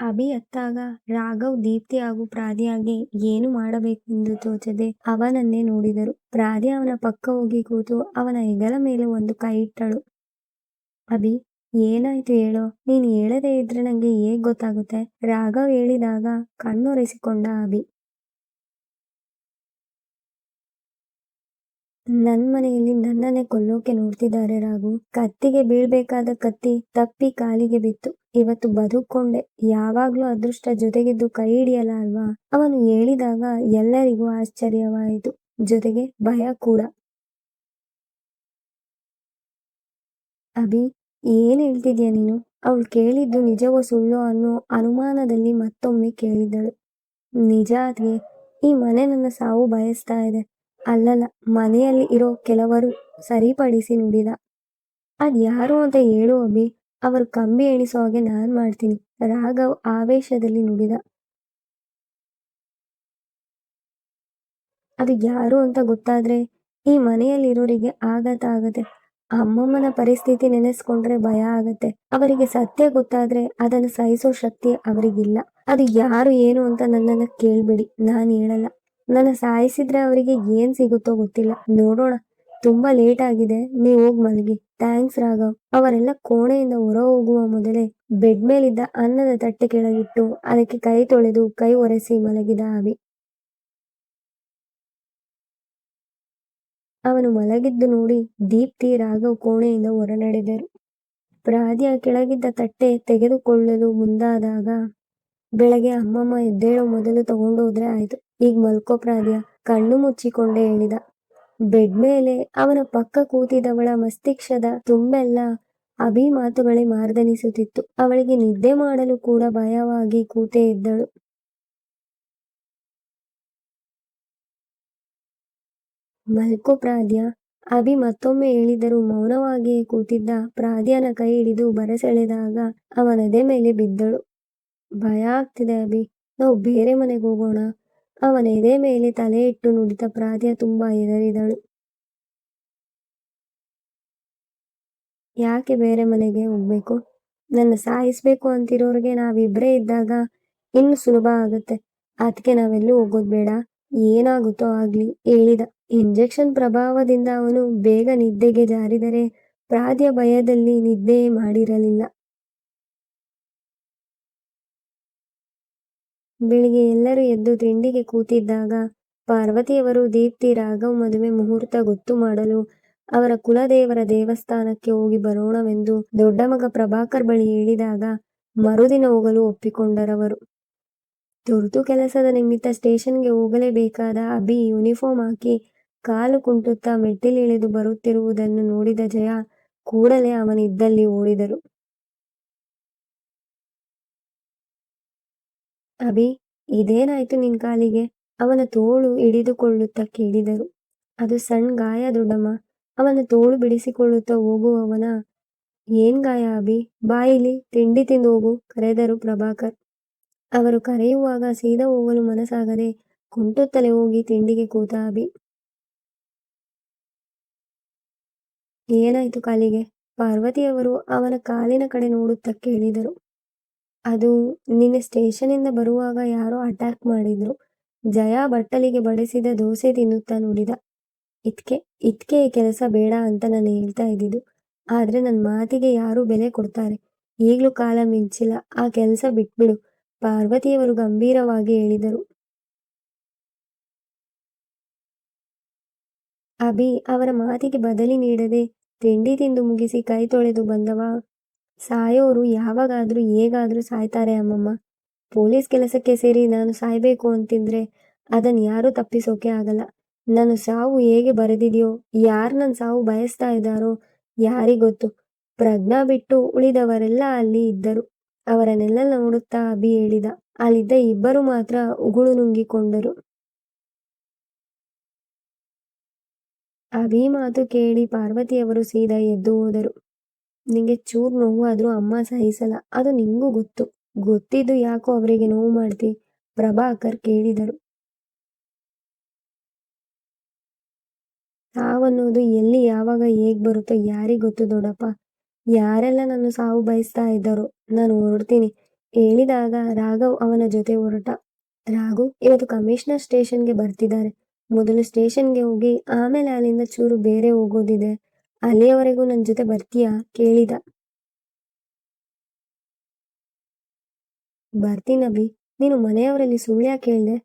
ಅಭಿ ಅತ್ತಾಗ ರಾಘವ್ ದೀಪ್ತಿ ಹಾಗೂ ಪ್ರಾದಿಯಾಗಿ ಏನು ಮಾಡಬೇಕೆಂದು ತೋಚದೆ ಅವನನ್ನೇ ನೋಡಿದರು. ಪ್ರಾದಿ ಅವನ ಪಕ್ಕ ಹೋಗಿ ಕೂತು ಅವನ ಹೆಗಲ ಮೇಲೆ ಒಂದು ಕೈ ಇಟ್ಟಳು. ಅಭಿ, ಏನಾಯ್ತು ಹೇಳೋ? ನೀನು ಹೇಳದೇ ಇದ್ರೆ ನಂಗೆ ಹೇಗ್ ಗೊತ್ತಾಗುತ್ತೆ? ರಾಘವ್ ಹೇಳಿದಾಗ ಕಣ್ಣೊರೆಸಿಕೊಂಡ ಅಭಿ. ನನ್ ಮನೆಯಲ್ಲಿ ನನ್ನನ್ನೇ ಕೊಲ್ಲೋಕೆ ನೋಡ್ತಿದ್ದಾರೆ ರಾಘು. ಕತ್ತಿಗೆ ಬೀಳ್ಬೇಕಾದ ಕತ್ತಿ ತಪ್ಪಿ ಕಾಲಿಗೆ ಬಿತ್ತು. ಇವತ್ತು ಬದುಕೊಂಡೆ ಯಾವಾಗ್ಲೂ ಅದೃಷ್ಟ ಜೊತೆಗಿದ್ದು ಕೈ ಹಿಡಿಯಲ್ಲ ಅಲ್ವಾ? ಅವನು ಹೇಳಿದಾಗ ಎಲ್ಲರಿಗೂ ಆಶ್ಚರ್ಯವಾಯಿತು. ಜೊತೆಗೆ ಭಯ ಕೂಡ. ಅಭಿ, ಏನ್ ಹೇಳ್ತಿದ್ಯಾ ನೀನು? ಅವಳು ಕೇಳಿದ್ದು ನಿಜವೋ ಸುಳ್ಳೋ ಅನ್ನೋ ಅನುಮಾನದಲ್ಲಿ ಮತ್ತೊಮ್ಮೆ ಕೇಳಿದಳು ನಿಜ ಅದ್ಗೆ ಈ ಮನೆ ನನ್ನ ಸಾವು ಬಯಸ್ತಾ ಇದೆ. ಅಲ್ಲಲ್ಲ, ಮನೆಯಲ್ಲಿ ಇರೋ ಕೆಲವರು ಸರಿಪಡಿಸಿ ನುಡಿದ. ಅದ್ ಯಾರು ಅಂತ ಹೇಳು ಅಭಿ, ಅವರು ಕಂಬಿ ಎಣಿಸೋ ಹಾಗೆ ನಾನ್ ಮಾಡ್ತೀನಿ, ರಾಘವ್ ಆವೇಶದಲ್ಲಿ ನುಡಿದ. ಅದು ಯಾರು ಅಂತ ಗೊತ್ತಾದ್ರೆ, ಈ ಮನೆಯಲ್ಲಿರೋರಿಗೆ ಆಘಾತ ಆಗತ್ತೆ. ಅಮ್ಮಮ್ಮನ ಪರಿಸ್ಥಿತಿ ನೆನೆಸ್ಕೊಂಡ್ರೆ ಭಯ ಆಗತ್ತೆ. ಅವರಿಗೆ ಸತ್ಯ ಗೊತ್ತಾದ್ರೆ ಅದನ್ನು ಸಹಿಸೋ ಶಕ್ತಿ ಅವರಿಗಿಲ್ಲ. ಅದು ಯಾರು ಏನು ಅಂತ ನನ್ನನ್ನ ಕೇಳ್ಬೇಡಿ, ನಾನು ಹೇಳಲ್ಲ. ನನ್ನ ಸಾಯಿಸಿದ್ರೆ ಅವರಿಗೆ ಏನ್ ಸಿಗುತ್ತೋ ಗೊತ್ತಿಲ್ಲ. ನೋಡೋಣ. ತುಂಬಾ ಲೇಟ್ ಆಗಿದೆ. ನೀವ್ ಹೋಗಿ ಮಲಗಿ. ಥ್ಯಾಂಕ್ಸ್ ರಾಘವ್. ಅವರೆಲ್ಲ ಕೋಣೆಯಿಂದ ಹೊರ ಹೋಗುವ ಮೊದಲೇ ಬೆಡ್ ಮೇಲಿದ್ದ ಅನ್ನದ ತಟ್ಟೆ ಕೆಳಗಿಟ್ಟು ಅದಕ್ಕೆ ಕೈ ತೊಳೆದು ಕೈ ಒರೆಸಿ ಮಲಗಿದ ಅಭಿ ಅವನು ಮಲಗಿದ್ದು ನೋಡಿ ದೀಪ್ತಿ, ರಾಘವ್ ಕೋಣೆಯಿಂದ ಹೊರ ನಡೆದರು ಪ್ರಾದ್ಯ ಕೆಳಗಿದ್ದ ತಟ್ಟೆ ತೆಗೆದುಕೊಳ್ಳಲು ಮುಂದಾದಾಗ ಬೆಳಗ್ಗೆ ಅಮ್ಮಮ್ಮ ಎದ್ದೇಳೋ ಮೊದಲು ತಗೊಂಡೋದ್ರೆ ಆಯ್ತು. ಈಗ ಮಲ್ಕೋ ಪ್ರಾದ್ಯ ಕಣ್ಣು ಮುಚ್ಚಿಕೊಂಡೇ ಹೇಳಿದ. ಬೆಡ್ ಮೇಲೆ ಅವನ ಪಕ್ಕ ಕೂತಿದವಳ ಮಸ್ತಿಷ್ಕದ ತುಂಬೆಲ್ಲ ಅಭಿ ಮಾತುಗಳೇ ಮಾರ್ದನಿಸುತ್ತಿತ್ತು. ಅವಳಿಗೆ ನಿದ್ದೆ ಮಾಡಲು ಕೂಡ ಭಯವಾಗಿ ಕೂತೇ ಇದ್ದಳು. ಮಲ್ಕೋ ಪ್ರಾದ್ಯ, ಅಭಿ ಮತ್ತೊಮ್ಮೆ ಹೇಳಿದರೂ ಮೌನವಾಗಿಯೇ ಕೂತಿದ್ದ ಪ್ರಾದ್ಯನ ಕೈ ಹಿಡಿದು ಬರಸೆಳೆದಾಗ ಅವನದೇ ಮೇಲೆ ಬಿದ್ದಳು. ಭಯ ಆಗ್ತಿದೆ ಅಭಿ, ನಾವು ಬೇರೆ ಮನೆಗೆ ಹೋಗೋಣ. ಅವನ ಎದೆ ಮೇಲೆ ತಲೆ ಇಟ್ಟು ನುಡಿದ ಪ್ರಾದ್ಯ ತುಂಬಾ ಹೆದರಿದಳು. ಯಾಕೆ ಬೇರೆ ಮನೆಗೆ ಹೋಗ್ಬೇಕು? ನನ್ನ ಸಾಯಿಸ್ಬೇಕು ಅಂತಿರೋರಿಗೆ ನಾವಿಬ್ರೇ ಇದ್ದಾಗ ಇನ್ನು ಸುಲಭ ಆಗುತ್ತೆ. ಅದಕ್ಕೆ ನಾವೆಲ್ಲೂ ಹೋಗೋದು ಬೇಡ. ಏನಾಗುತ್ತೋ ಆಗ್ಲಿ, ಹೇಳಿದ. ಇಂಜೆಕ್ಷನ್ ಪ್ರಭಾವದಿಂದ ಅವನು ಬೇಗ ನಿದ್ದೆಗೆ ಜಾರಿದರೆ ಪ್ರಾದ್ಯ ಭಯದಲ್ಲಿ ನಿದ್ದೆ ಮಾಡಿರಲಿಲ್ಲ. ಬೆಳಿಗ್ಗೆ ಎಲ್ಲರೂ ಎದ್ದು ತಿಂಡಿಗೆ ಕೂತಿದ್ದಾಗ ಪಾರ್ವತಿಯವರು ದೀಪ್ತಿ, ರಾಘವ್ ಮದುವೆ ಮುಹೂರ್ತ ಗೊತ್ತು ಮಾಡಲು ಅವರ ಕುಲದೇವರ ದೇವಸ್ಥಾನಕ್ಕೆ ಹೋಗಿ ಬರೋಣವೆಂದು ದೊಡ್ಡ ಮಗ ಪ್ರಭಾಕರ್ ಬಳಿ ಹೇಳಿದಾಗ ಮರುದಿನ ಹೋಗಲು ಒಪ್ಪಿಕೊಂಡರವರು. ತುರ್ತು ಕೆಲಸದ ನಿಮಿತ್ತ ಸ್ಟೇಷನ್ಗೆ ಹೋಗಲೇಬೇಕಾದ ಅಭಿ ಯೂನಿಫಾರ್ಮ್ ಹಾಕಿ ಕಾಲು ಕುಂಟುತ್ತಾ ಮೆಟ್ಟಿಲಿಳಿದು ಬರುತ್ತಿರುವುದನ್ನು ನೋಡಿದ ಜಯ ಕೂಡಲೇ ಅವನಿದ್ದಲ್ಲಿ ಓಡಿದರು. ಅಭಿ, ಇದೇನಾಯ್ತು ನಿನ್ ಕಾಲಿಗೆ? ಅವನ ತೋಳು ಹಿಡಿದುಕೊಳ್ಳುತ್ತಾ ಕೇಳಿದರು. ಅದು ಸಣ್ಣ ಗಾಯ ದೊಡ್ಡಮ್ಮ. ಅವನ ತೋಳು ಬಿಡಿಸಿಕೊಳ್ಳುತ್ತಾ ಹೋಗುವವನ? ಏನ್ ಗಾಯ ಅಭಿ? ಬಾಯಿಲಿ ತಿಂಡಿ ತಿಂದು ಹೋಗು ಕರೆದರು ಪ್ರಭಾಕರ್. ಅವರು ಕರೆಯುವಾಗ ಸೀದಾ ಹೋಗಲು ಮನಸ್ಸಾಗದೆ ಕುಂಟುತ್ತಲೇ ಹೋಗಿ ತಿಂಡಿಗೆ ಕೂತ ಅಭಿ. ಏನಾಯ್ತು ಕಾಲಿಗೆ? ಪಾರ್ವತಿಯವರು ಅವನ ಕಾಲಿನ ಕಡೆ ನೋಡುತ್ತಾ ಕೇಳಿದರು. ಅದು ನಿನ್ನೆ ಸ್ಟೇಷನಿಂದ ಬರುವಾಗ ಯಾರೋ ಅಟ್ಯಾಕ್ ಮಾಡಿದ್ರು. ಜಯ ಬಟ್ಟಲಿಗೆ ಬಡಿಸಿದ ದೋಸೆ ತಿನ್ನುತ್ತಾ ನೋಡಿದ. ಇದ್ಕೆ ಇದ್ಕೆ ಕೆಲಸ ಬೇಡ ಅಂತ ನಾನು ಹೇಳ್ತಾ ಇದ್ದಿದ್ದು. ಆದ್ರೆ ನನ್ನ ಮಾತಿಗೆ ಯಾರು ಬೆಲೆ ಕೊಡ್ತಾರೆ. ಈಗಲೂ ಕಾಲ ಮಿಂಚಿಲ್ಲ. ಆ ಕೆಲಸ ಬಿಟ್ಬಿಡು, ಪಾರ್ವತಿಯವರು ಗಂಭೀರವಾಗಿ ಹೇಳಿದರು. ಅಭಿ, ಅವರ ಮಾತಿಗೆ ಬದಲಿ ನೀಡದೆ ತಿಂಡಿ ತಿಂದು ಮುಗಿಸಿ ಕೈ ತೊಳೆದು ಬಂದವ ಸಾಯೋರು ಯಾವಾಗಾದ್ರೂ ಹೇಗಾದ್ರೂ ಸಾಯ್ತಾರೆ ಅಮ್ಮಮ್ಮ. ಪೊಲೀಸ್ ಕೆಲಸಕ್ಕೆ ಸೇರಿ ನಾನು ಸಾಯ್ಬೇಕು ಅಂತಿದ್ರೆ ಅದನ್ನ ಯಾರು ತಪ್ಪಿಸೋಕೆ ಆಗಲ್ಲ. ನನ್ನ ಸಾವು ಹೇಗೆ ಬರೆದಿದೆಯೋ, ಯಾರು ನನ್ನ ಸಾವು ಬಯಸ್ತಾ ಇದ್ದಾರೋ ಯಾರಿಗೊತ್ತು ಪ್ರಜ್ಞಾ ಬಿಟ್ಟು ಉಳಿದವರೆಲ್ಲ ಅಲ್ಲಿ ಇದ್ದರು. ಅವರನ್ನೆಲ್ಲ ನೋಡುತ್ತಾ ಅಭಿ ಹೇಳಿದ. ಅಲ್ಲಿದ್ದ ಇಬ್ಬರು ಮಾತ್ರ ಉಗುಳು ನುಂಗಿಕೊಂಡರು. ಅಭಿ ಮಾತು ಕೇಳಿ ಪಾರ್ವತಿಯವರು ಸೀದಾ ಎದ್ದು ಹೋದರು. ನಿಂಗೆ ಚೂರ್ ನೋವು ಆದ್ರೂ ಅಮ್ಮ ಸಹಿಸಲ್ಲ. ಅದು ನಿಂಗೂ ಗೊತ್ತು. ಗೊತ್ತಿದ್ದು ಯಾಕೋ ಅವರಿಗೆ ನೋವು ಮಾಡ್ತಿ? ಪ್ರಭಾಕರ್ ಕೇಳಿದರು ಸಾವನ್ನೋದು ಎಲ್ಲಿ, ಯಾವಾಗ ಹೇಗ್ ಬರುತ್ತೋ ಯಾರಿಗ್ ಗೊತ್ತು ದೊಡ್ಡಪ್ಪ ಯಾರೆಲ್ಲ ನನ್ನ ಸಾವು ಬಯಸ್ತಾ ಇದ್ದಾರೋ ನಾನು ಹೊರಡ್ತೀನಿ. ಹೇಳಿದಾಗ ರಾಘವ್ ಅವನ ಜೊತೆ ಹೊರಟ. ರಾಘು ಇವತ್ತು ಕಮಿಷನರ್ ಸ್ಟೇಷನ್ಗೆ ಬರ್ತಿದ್ದಾರೆ. ಮೊದಲು ಸ್ಟೇಷನ್ಗೆ ಹೋಗಿ ಆಮೇಲೆ ಅಲ್ಲಿಂದ ಚೂರು ಬೇರೆ ಹೋಗೋದಿದೆ. ಅಲ್ಲಿಯವರೆಗೂ ನನ್ನ ಜೊತೆ ಬರ್ತೀಯಾ? ಕೇಳಿದ. ಬರ್ತೀನಭಿ ನೀನು ಮನೆಯವರಲ್ಲಿ ಸುಳ್ಳು ಯಾಕೆ ಹೇಳ್ದೆ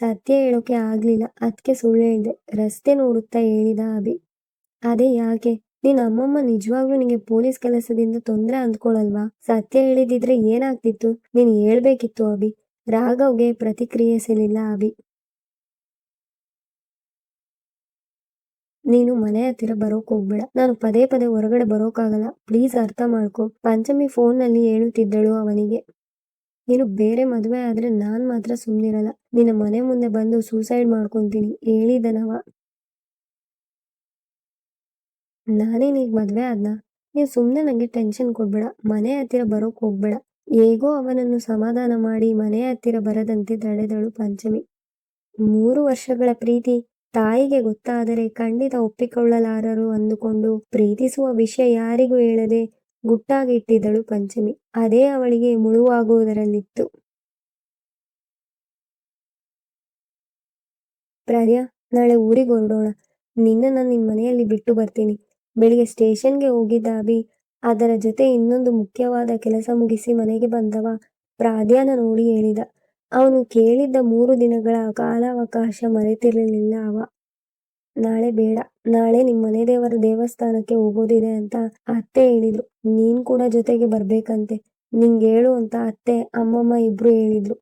ಸತ್ಯ ಹೇಳೋಕೆ ಆಗ್ಲಿಲ್ಲ. ಅದಕ್ಕೆ ಸುಳ್ಳು ಹೇಳಿದೆ ರಸ್ತೆ ನೋಡುತ್ತಾ ಹೇಳಿದ ಅಭಿ. ಅದೇ ಯಾಕೆ? ನಿನ್ನ ಅಮ್ಮಮ್ಮ ನಿಜವಾಗ್ಲೂ ನಿಂಗೆ ಪೊಲೀಸ್ ಕೆಲಸದಿಂದ ತೊಂದರೆ ಅಂದ್ಕೊಳಲ್ವಾ? ಸತ್ಯ ಹೇಳಿದಿದ್ರೆ ಏನಾಗ್ತಿತ್ತು? ನೀನು ಹೇಳ್ಬೇಕಿತ್ತು ಅಭಿ. ರಾಘವ್ಗೆ ಪ್ರತಿಕ್ರಿಯಿಸಲಿಲ್ಲ ಅಭಿ. ನೀನು ಮನೆ ಹತ್ತಿರ ಬರೋಕ್ ಹೋಗ್ಬೇಡ. ನಾನು ಪದೇ ಪದೇ ಹೊರಗಡೆ ಬರೋಕ್ಕಾಗಲ್ಲ ಪ್ಲೀಸ್ ಅರ್ಥ ಮಾಡ್ಕೊ. ಪಂಚಮಿ ಫೋನ್ನಲ್ಲಿ ಹೇಳುತ್ತಿದ್ದಳು ಅವನಿಗೆ. ನೀನು ಬೇರೆ ಮದುವೆ ಆದ್ರೆ ನಾನ್ ಮಾತ್ರ ಸುಮ್ನಿರಲ್ಲ. ನಿನ್ನ ಮನೆ ಮುಂದೆ ಬಂದು ಸೂಸೈಡ್ ಮಾಡ್ಕೊಂತೀನಿ. ಹೇಳಿದನವ. ನಾನೇನೀಗ ಮದ್ವೆ ಆದ್ನ? ನೀನು ಸುಮ್ಮನೆ ನನಗೆ ಟೆನ್ಷನ್ ಕೊಡ್ಬೇಡ. ಮನೆ ಹತ್ತಿರ ಬರೋಕ್ ಹೋಗ್ಬೇಡ. ಹೇಗೋ ಅವನನ್ನು ಸಮಾಧಾನ ಮಾಡಿ ಮನೆ ಹತ್ತಿರ ಬರದಂತೆ ತಡೆದಳು ಪಂಚಮಿ. ಮೂರು ವರ್ಷಗಳ ಪ್ರೀತಿ. ತಾಯಿಗೆ ಗೊತ್ತಾದರೆ ಖಂಡಿತ ಒಪ್ಪಿಕೊಳ್ಳಲಾರರು ಅಂದುಕೊಂಡು ಪ್ರೀತಿಸುವ ವಿಷಯ ಯಾರಿಗೂ ಹೇಳದೆ ಗುಟ್ಟಾಗಿಟ್ಟಿದ್ದಳು ಪಂಚಮಿ. ಅದೇ ಅವಳಿಗೆ ಮುಳುವಾಗುವುದರಲ್ಲಿತ್ತು. ಪ್ರಾರ್ಯ ನಾಳೆ ಊರಿಗೆ ಹೊರಡೋಣ. ನಿನ್ನ ನಾನು ನಿನ್ನ ಮನೆಯಲ್ಲಿ ಬಿಟ್ಟು ಬರ್ತೀನಿ. ಬೆಳಿಗ್ಗೆ ಸ್ಟೇಷನ್ಗೆ ಹೋಗಿದ್ದ ಅಭಿ, ಅದರ ಜೊತೆ ಇನ್ನೊಂದು ಮುಖ್ಯವಾದ ಕೆಲಸ ಮುಗಿಸಿ ಮನೆಗೆ ಬಂದವ. ಪ್ರಾಧ್ಯಾನ ನೋಡಿ ಹೇಳಿದ. ಅವನು ಕೇಳಿದ್ದ ಮೂರು ದಿನಗಳ ಕಾಲಾವಕಾಶ ಮರೆತಿರಲಿಲ್ಲ. ಅವ, ನಾಳೆ ಬೇಡ. ನಾಳೆ ನಿಮ್ಮ ಮನೆ ದೇವರ ದೇವಸ್ಥಾನಕ್ಕೆ ಹೋಗೋದಿದೆ ಅಂತ ಅತ್ತೆ ಹೇಳಿದ್ರು. ನೀನ್ ಕೂಡ ಜೊತೆಗೆ ಬರ್ಬೇಕಂತೆ. ನಿಂಗೆ ಹೇಳು ಅಂತ ಅತ್ತೆ, ಅಮ್ಮಮ್ಮ ಇಬ್ರು ಹೇಳಿದ್ರು.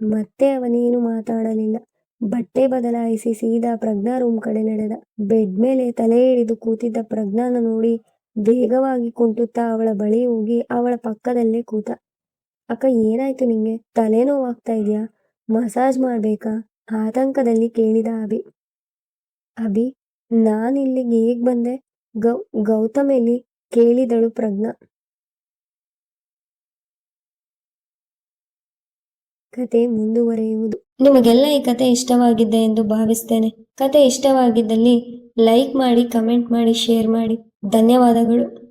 ಮತ್ತೆ ಅವನೇನು ಮಾತಾಡಲಿಲ್ಲ. ಬಟ್ಟೆ ಬದಲಾಯಿಸಿ ಸೀದಾ ಪ್ರಜ್ಞಾ ರೂಮ್ ಕಡೆ ನಡೆದ. ಬೆಡ್ ಮೇಲೆ ತಲೆ ಹಿಡಿದು ಕೂತಿದ್ದ ಪ್ರಜ್ಞಾನ ನೋಡಿ ವೇಗವಾಗಿ ಕುಂಟುತ್ತಾ ಅವಳ ಬಳಿ ಹೋಗಿ ಅವಳ ಪಕ್ಕದಲ್ಲೇ ಕೂತ, ಅಕ್ಕ, ಏನಾಯ್ತು ನಿಂಗೆ? ತಲೆನೋವಾಗ್ತಾ ಇದೆಯಾ? ಮಸಾಜ್ ಮಾಡ್ಬೇಕಾ? ಆತಂಕದಲ್ಲಿ ಕೇಳಿದ ಅಭಿ. ಅಭಿ, ನಾನು ಇಲ್ಲಿಗೆ ಹೇಗ್ ಬಂದೆ? ಗೌ, ಗೌತಮ್ ಎಲ್ಲಿ? ಕೇಳಿದಳು ಪ್ರಜ್ಞಾ. ಕತೆ ಮುಂದುವರೆಯುವುದು. ನಿಮಗೆಲ್ಲ ಈ ಕತೆ ಇಷ್ಟವಾಗಿದ್ದೆ ಎಂದು ಭಾವಿಸ್ತೇನೆ. ಕತೆ ಇಷ್ಟವಾಗಿದ್ದಲ್ಲಿ ಲೈಕ್ ಮಾಡಿ, ಕಮೆಂಟ್ ಮಾಡಿ, ಶೇರ್ ಮಾಡಿ. ಧನ್ಯವಾದಗಳು.